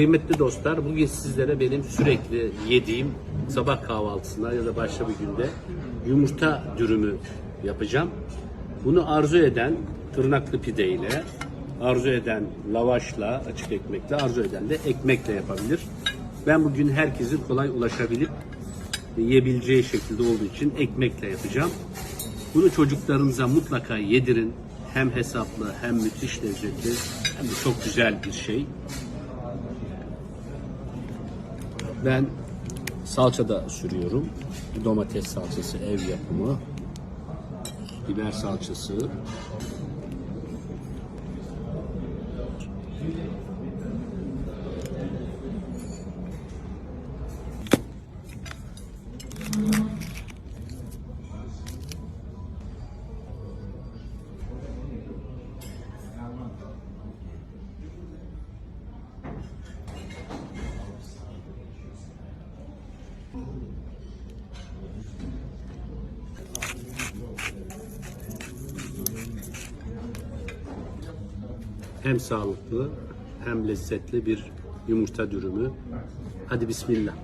Kıymetli dostlar, bugün sizlere benim sürekli yediğim sabah kahvaltısında ya da başka bir günde yumurta dürümü yapacağım. Bunu arzu eden tırnaklı pideyle, arzu eden lavaşla, açık ekmekle, arzu eden de ekmekle yapabilir. Ben bugün herkesin kolay ulaşabilip yiyebileceği şekilde olduğu için ekmekle yapacağım. Bunu çocuklarınıza mutlaka yedirin. Hem hesaplı hem müthiş lezzetli hem de çok güzel bir şey. Ben salça da sürüyorum. Domates salçası ev yapımı. Biber salçası. Hem sağlıklı hem lezzetli bir yumurta dürümü. Hadi bismillah.